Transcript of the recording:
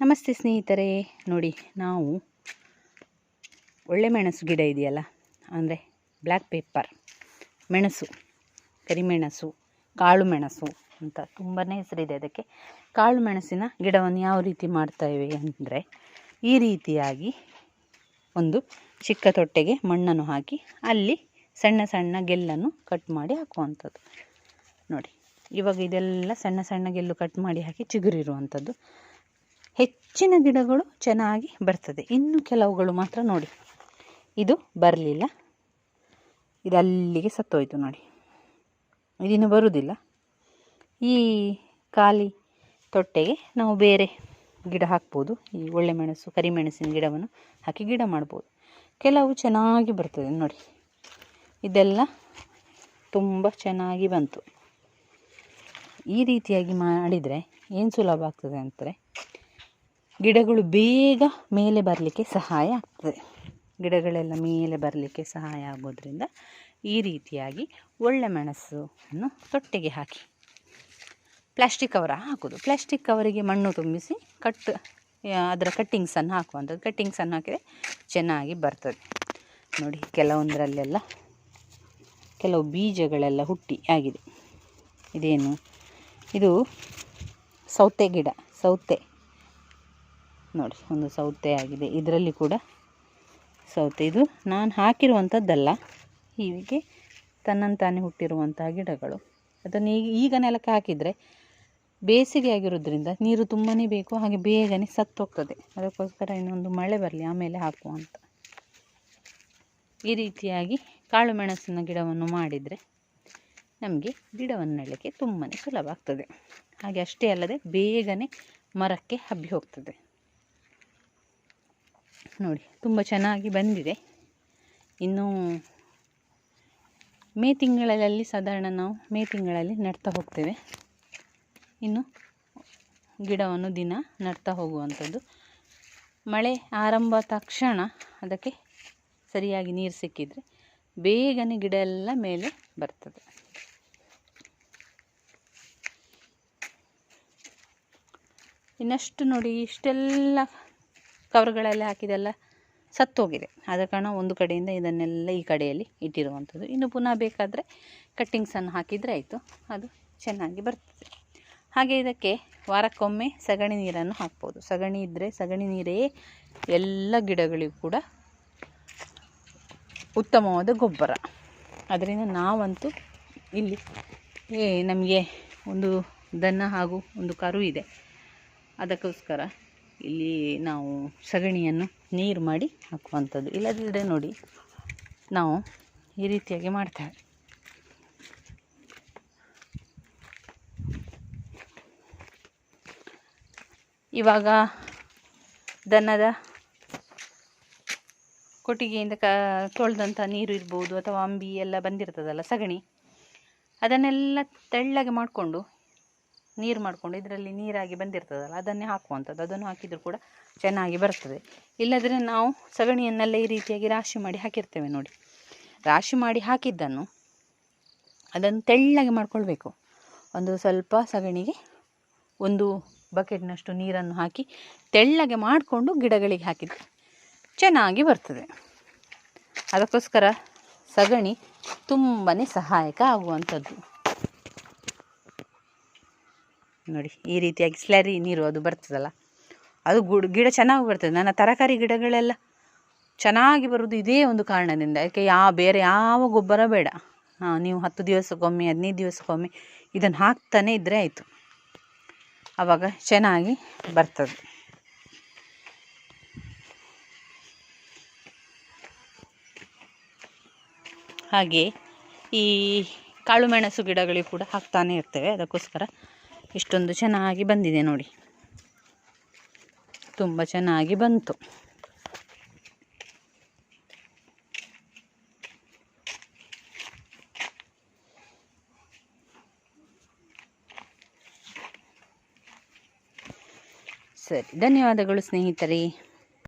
ನಮಸ್ತೆ ಸ್ನೇಹಿತರೆ. ನೋಡಿ, ನಾವು ಒಳ್ಳೆ ಮೆಣಸು ಗಿಡ ಇದೆಯಲ್ಲ, ಅಂದರೆ ಬ್ಲ್ಯಾಕ್ ಪೇಪರ್ ಮೆಣಸು, ಕರಿಮೆಣಸು ಕಾಳು ಮೆಣಸು ಅಂತ ತುಂಬಾ ಹೆಸರಿದೆ ಅದಕ್ಕೆ. ಕಾಳು ಮೆಣಸಿನ ಗಿಡವನ್ನು ಯಾವ ರೀತಿ ಮಾಡ್ತಾಯಿವೆ ಅಂದರೆ, ಈ ರೀತಿಯಾಗಿ ಒಂದು ಚಿಕ್ಕ ತೊಟ್ಟೆಗೆ ಮಣ್ಣನ್ನು ಹಾಕಿ, ಅಲ್ಲಿ ಸಣ್ಣ ಸಣ್ಣ ಗೆಲ್ಲನ್ನು ಕಟ್ ಮಾಡಿ ಹಾಕುವಂಥದ್ದು. ನೋಡಿ, ಇವಾಗ ಇದೆಲ್ಲ ಸಣ್ಣ ಸಣ್ಣ ಗೆಲ್ಲು ಕಟ್ ಮಾಡಿ ಹಾಕಿ ಚಿಗುರಿರುವಂಥದ್ದು. ಹೆಚ್ಚಿನ ಗಿಡಗಳು ಚೆನ್ನಾಗಿ ಬರ್ತದೆ. ಇನ್ನು ಕೆಲವುಗಳು ಮಾತ್ರ ನೋಡಿ. ಇದು ಬರಲಿಲ್ಲ. ಇದು ಅಲ್ಲಿಗೆ ಸತ್ತೋಯ್ತು ನೋಡಿ. ಇದಿನ್ನು ಬರುವುದಿಲ್ಲ. ಈ ಖಾಲಿ ತೊಟ್ಟೆಗೆ ನಾವು ಬೇರೆ ಗಿಡ ಹಾಕ್ಬೋದು. ಈ ಒಳ್ಳೆ ಮೆಣಸು ಕರಿಮೆಣಸಿನ ಗಿಡವನ್ನು ಹಾಕಿ ಗಿಡ ಮಾಡ್ಬೋದು. ಕೆಲವು ಚೆನ್ನಾಗಿ ಬರ್ತದೆ ನೋಡಿ. ಇದೆಲ್ಲ ತುಂಬ ಚೆನ್ನಾಗಿ ಬಂತು. ಈ ರೀತಿಯಾಗಿ ಮಾಡಿದರೆ ಏನು ಸುಲಭ ಆಗ್ತದೆ ಅಂದರೆ ಗಿಡಗಳು ಬೇಗ ಮೇಲೆ ಬರಲಿಕ್ಕೆ ಸಹಾಯ ಆಗ್ತದೆ. ಗಿಡಗಳೆಲ್ಲ ಮೇಲೆ ಬರಲಿಕ್ಕೆ ಸಹಾಯ ಆಗೋದ್ರಿಂದ ಈ ರೀತಿಯಾಗಿ ಒಳ್ಳೆ ಮೆಣಸನ್ನು ತೊಟ್ಟೆಗೆ ಹಾಕಿ. ಪ್ಲಾಸ್ಟಿಕ್ ಕವರ ಹಾಕೋದು. ಪ್ಲಾಸ್ಟಿಕ್ ಕವರಿಗೆ ಮಣ್ಣು ತುಂಬಿಸಿ ಕಟ್, ಅದರ ಕಟ್ಟಿಂಗ್ಸನ್ನು ಹಾಕುವಂಥದ್ದು. ಕಟ್ಟಿಂಗ್ಸನ್ನು ಹಾಕಿದರೆ ಚೆನ್ನಾಗಿ ಬರ್ತದೆ. ನೋಡಿ, ಕೆಲವೊಂದರಲ್ಲೆಲ್ಲ ಕೆಲವು ಬೀಜಗಳೆಲ್ಲ ಹುಟ್ಟಿ ಆಗಿದೆ. ಇದೇನು? ಇದು ಸೌತೆ ಗಿಡ, ಸೌತೆ. ನೋಡಿ, ಒಂದು ಸೌತೆ ಆಗಿದೆ. ಇದರಲ್ಲಿ ಕೂಡ ಸೌತೆ. ಇದು ನಾನು ಹಾಕಿರುವಂಥದ್ದಲ್ಲ ಹೀಗೆ ತನ್ನಂತಾನೆ ಹುಟ್ಟಿರುವಂತಹ ಗಿಡಗಳು. ಅದನ್ನು ಈಗ ಈಗ ನೆಲಕ್ಕೆ ಹಾಕಿದರೆ ಬೇಸಿಗೆ ಆಗಿರೋದ್ರಿಂದ ನೀರು ತುಂಬಾ ಬೇಕು, ಹಾಗೆ ಬೇಗನೆ ಸತ್ತೋಗ್ತದೆ. ಅದಕ್ಕೋಸ್ಕರ ಇನ್ನೊಂದು ಮಳೆ ಬರಲಿ, ಆಮೇಲೆ ಹಾಕುವ ಅಂತ. ಈ ರೀತಿಯಾಗಿ ಕಾಳು ಮೆಣಸಿನ ಗಿಡವನ್ನು ಮಾಡಿದರೆ ನಮಗೆ ಗಿಡವನ್ನು ನೆಡಲಿಕ್ಕೆ ತುಂಬಾ ಸುಲಭ ಆಗ್ತದೆ. ಹಾಗೆ ಅಷ್ಟೇ ಅಲ್ಲದೆ ಬೇಗನೆ ಮರಕ್ಕೆ ಹಬ್ಬಿ ಹೋಗ್ತದೆ. ನೋಡಿ, ತುಂಬ ಚೆನ್ನಾಗಿ ಬಂದಿದೆ. ಇನ್ನು ಮೇ ತಿಂಗಳಲ್ಲಿ ಸಾಧಾರಣ ನಾವು ಮೇ ತಿಂಗಳಲ್ಲಿ ನೆಡ್ತಾ ಹೋಗ್ತೇವೆ. ಇನ್ನು ಗಿಡವನ್ನು ದಿನ ನಡ್ತಾ ಹೋಗುವಂಥದ್ದು. ಮಳೆ ಆರಂಭ ತಕ್ಷಣ ಅದಕ್ಕೆ ಸರಿಯಾಗಿ ನೀರು ಸಿಕ್ಕಿದರೆ ಬೇಗನೆ ಗಿಡ ಎಲ್ಲ ಮೇಲೆ ಬರ್ತದೆ. ಇನ್ನಷ್ಟು ನೋಡಿ, ಇಷ್ಟೆಲ್ಲ ಕವರ್ಗಳಲ್ಲಿ ಹಾಕಿದೆಲ್ಲ ಸತ್ತೋಗಿದೆ. ಆದ ಕಾರಣ ಒಂದು ಕಡೆಯಿಂದ ಇದನ್ನೆಲ್ಲ ಈ ಕಡೆಯಲ್ಲಿ ಇಟ್ಟಿರುವಂಥದ್ದು. ಇನ್ನು ಪುನಃ ಬೇಕಾದರೆ ಕಟ್ಟಿಂಗ್ಸನ್ನು ಹಾಕಿದರೆ ಆಯಿತು. ಅದು ಚೆನ್ನಾಗಿ ಬರ್ತದೆ. ಹಾಗೆ ಇದಕ್ಕೆ ವಾರಕ್ಕೊಮ್ಮೆ ಸಗಣಿ ನೀರನ್ನು ಹಾಕ್ಬೋದು. ಸಗಣಿ ಇದ್ದರೆ ಸಗಣಿ ನೀರೇ ಎಲ್ಲ ಗಿಡಗಳಿಗೂ ಕೂಡ ಉತ್ತಮವಾದ ಗೊಬ್ಬರ. ಅದರಿಂದ ನಾವಂತೂ ಇಲ್ಲಿ ನಮಗೆ ಒಂದು ದನ ಹಾಗೂ ಒಂದು ಕರು ಇದೆ. ಅದಕ್ಕೋಸ್ಕರ ಇಲ್ಲಿ ನಾವು ಸಗಣಿಯನ್ನು ನೀರು ಮಾಡಿ ಹಾಕುವಂಥದ್ದು. ಇಲ್ಲದಿದ್ದರೆ ನೋಡಿ ನಾವು ಈ ರೀತಿಯಾಗಿ ಮಾಡ್ತೇವೆ. ಇವಾಗ ದನದ ಕೊಟ್ಟಿಗೆಯಿಂದ ಕ ತೊಳೆದಂಥ ನೀರು ಇರ್ಬೋದು ಅಥವಾ ಅಂಬಿ ಎಲ್ಲ ಬಂದಿರ್ತದಲ್ಲ ಸಗಣಿ, ಅದನ್ನೆಲ್ಲ ತೆಳ್ಳಗೆ ಮಾಡಿಕೊಂಡು ನೀರು ಮಾಡಿಕೊಂಡು ಇದರಲ್ಲಿ ನೀರಾಗಿ ಬಂದಿರ್ತದಲ್ಲ, ಅದನ್ನೇ ಹಾಕುವಂಥದ್ದು. ಅದನ್ನು ಹಾಕಿದರೂ ಕೂಡ ಚೆನ್ನಾಗಿ ಬರ್ತದೆ. ಇಲ್ಲದ್ರೆ ನಾವು ಸಗಣಿಯನ್ನೆಲ್ಲ ಈ ರೀತಿಯಾಗಿ ರಾಶಿ ಮಾಡಿ ಹಾಕಿರ್ತೇವೆ ನೋಡಿ. ರಾಶಿ ಮಾಡಿ ಹಾಕಿದ್ದನ್ನು ಅದನ್ನು ತೆಳ್ಳಗೆ ಮಾಡಿಕೊಳ್ಬೇಕು. ಒಂದು ಸ್ವಲ್ಪ ಸಗಣಿಗೆ ಒಂದು ಬಕೆಟ್ನಷ್ಟು ನೀರನ್ನು ಹಾಕಿ ತೆಳ್ಳಗೆ ಮಾಡಿಕೊಂಡು ಗಿಡಗಳಿಗೆ ಹಾಕಿದರೆ ಚೆನ್ನಾಗಿ ಬರ್ತದೆ. ಅದಕ್ಕೋಸ್ಕರ ಸಗಣಿ ತುಂಬಾ ಸಹಾಯಕ ಆಗುವಂಥದ್ದು. ನೋಡಿ, ಈ ರೀತಿಯಾಗಿ ಸ್ಲರಿ ನೀರು ಅದು ಬರ್ತದಲ್ಲ, ಅದು ಗುಡ್ ಗಿಡ ಚೆನ್ನಾಗಿ ಬರ್ತದೆ. ನನ್ನ ತರಕಾರಿ ಗಿಡಗಳೆಲ್ಲ ಚೆನ್ನಾಗಿ ಬರೋದು ಇದೇ ಒಂದು ಕಾರಣದಿಂದ. ಯಾಕೆ ಯಾವ ಬೇರೆ ಯಾವ ಗೊಬ್ಬರ ಬೇಡ. ಹಾಂ, ನೀವು ಹತ್ತು ದಿವಸಕ್ಕೊಮ್ಮೆ, ಹದಿನೈದು ದಿವಸಕ್ಕೊಮ್ಮೆ ಇದನ್ನು ಹಾಕ್ತಾನೆ ಇದ್ದರೆ ಆಯಿತು. ಆವಾಗ ಚೆನ್ನಾಗಿ ಬರ್ತದೆ. ಹಾಗೆ ಈ ಕಾಳು ಮೆಣಸು ಗಿಡಗಳಿಗೆ ಕೂಡ ಹಾಕ್ತಾನೆ ಇರ್ತೇವೆ. ಅದಕ್ಕೋಸ್ಕರ ಇಷ್ಟೊಂದು ಚೆನ್ನಾಗಿ ಬಂದಿದೆ ನೋಡಿ. ತುಂಬ ಚೆನ್ನಾಗಿ ಬಂತು. ಸರಿ ಧನ್ಯವಾದಗಳು ಸ್ನೇಹಿತರೆ.